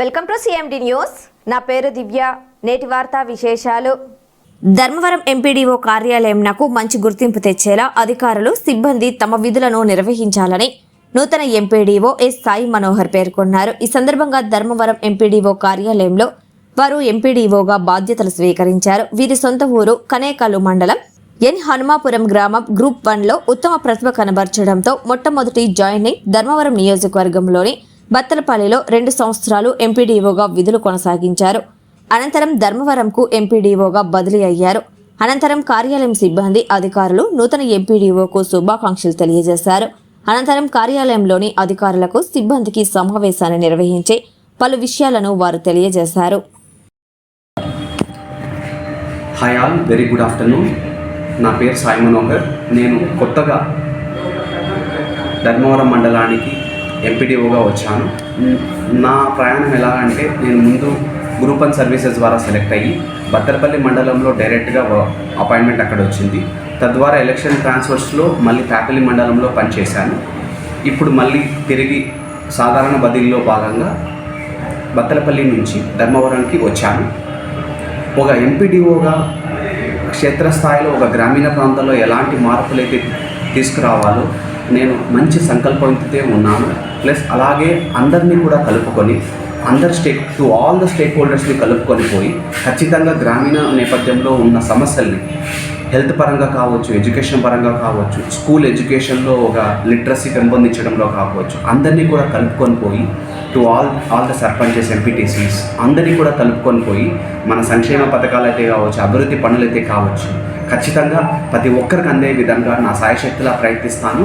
Welcome to CMD news నా పేరు దివ్య. నేటి వార్తా విశేషాలు. ధర్మవరం ఎంపీడీఓ కార్యాలయం నాకు మంచి గుర్తింపు తెచ్చేలా అధికారులు సిబ్బంది తమ విధులను నిర్వహించాలని నూతన ఎంపీడీఓ ఎస్ సాయి మనోహర్ పేర్కొన్నారు. ఈ సందర్భంగా ధర్మవరం ఎంపీడీఓ కార్యాలయంలో వారు ఎంపీడీఓగా బాధ్యతలు స్వీకరించారు. వీరి సొంత ఊరు కనేకల్లు మండలం ఎన్ హనుమాపురం గ్రామం గ్రూప్ వన్లో ఉత్తమ ప్రతిభ కనబర్చడంతో మొట్టమొదటి జాయినింగ్ ధర్మవరం నియోజకవర్గంలోని బత్తలపల్లిలో రెండు సంవత్సరాలు ఎంపీడీఓగా విధులు కొనసాగించారు. అనంతరం ధర్మవరంకు ఎంపీడీఓగా బదిలీ అయ్యారు. అనంతరం కార్యాలయం సిబ్బంది అధికారులు నూతన ఎంపీడీఓకు శుభాకాంక్షలు తెలియజేశారు. అనంతరం కార్యాలయంలోని అధికారులకు సిబ్బందికి సమావేశాన్ని నిర్వహించి పలు విషయాలను వారు తెలియజేశారు. Hi all very good afternoon. నా పేరు సాయి మనోహర్. నేను కొత్తగా ధర్మవరం మండలానికి ఎంపీడీఓగా వచ్చాను. నా ప్రయాణం ఎలా అంటే నేను ముందు గ్రూప్ అండ్ సర్వీసెస్ ద్వారా సెలెక్ట్ అయ్యి బత్తలపల్లి మండలంలో డైరెక్ట్గా అపాయింట్మెంట్ అక్కడ వచ్చింది. తద్వారా ఎలక్షన్ ట్రాన్స్ఫర్స్లో మళ్ళీ ప్యాపల్లి మండలంలో పనిచేశాను. ఇప్పుడు మళ్ళీ తిరిగి సాధారణ బదిలీలో భాగంగా బత్తలపల్లి నుంచి ధర్మవరంకి వచ్చాను. ఒక ఎంపీడీఓగా క్షేత్రస్థాయిలో ఒక గ్రామీణ ప్రాంతంలో ఎలాంటి మార్పులైతే తీసుకురావాలో నేను మంచి సంకల్పంతో ఉన్నాను. ప్లస్ అలాగే అందరినీ కూడా కలుపుకొని అందరు stake to all the stake హోల్డర్స్ని కలుపుకొని పోయి ఖచ్చితంగా గ్రామీణ నేపథ్యంలో ఉన్న సమస్యల్ని హెల్త్ పరంగా కావచ్చు ఎడ్యుకేషన్ పరంగా కావచ్చు స్కూల్ ఎడ్యుకేషన్లో ఒక లిటరసీ పెంపొందించడంలో కావచ్చు అందరినీ కూడా కలుపుకొని పోయి to all all the sarpanches MPTCs అందరినీ కూడా కలుపుకొని పోయి మన సంక్షేమ పథకాలు అయితే కావచ్చు అభివృద్ధి పనులు అయితే కావచ్చు ఖచ్చితంగా ప్రతి ఒక్కరికి అందే విధంగా నా సాయశక్తిలా ప్రయత్నిస్తాను.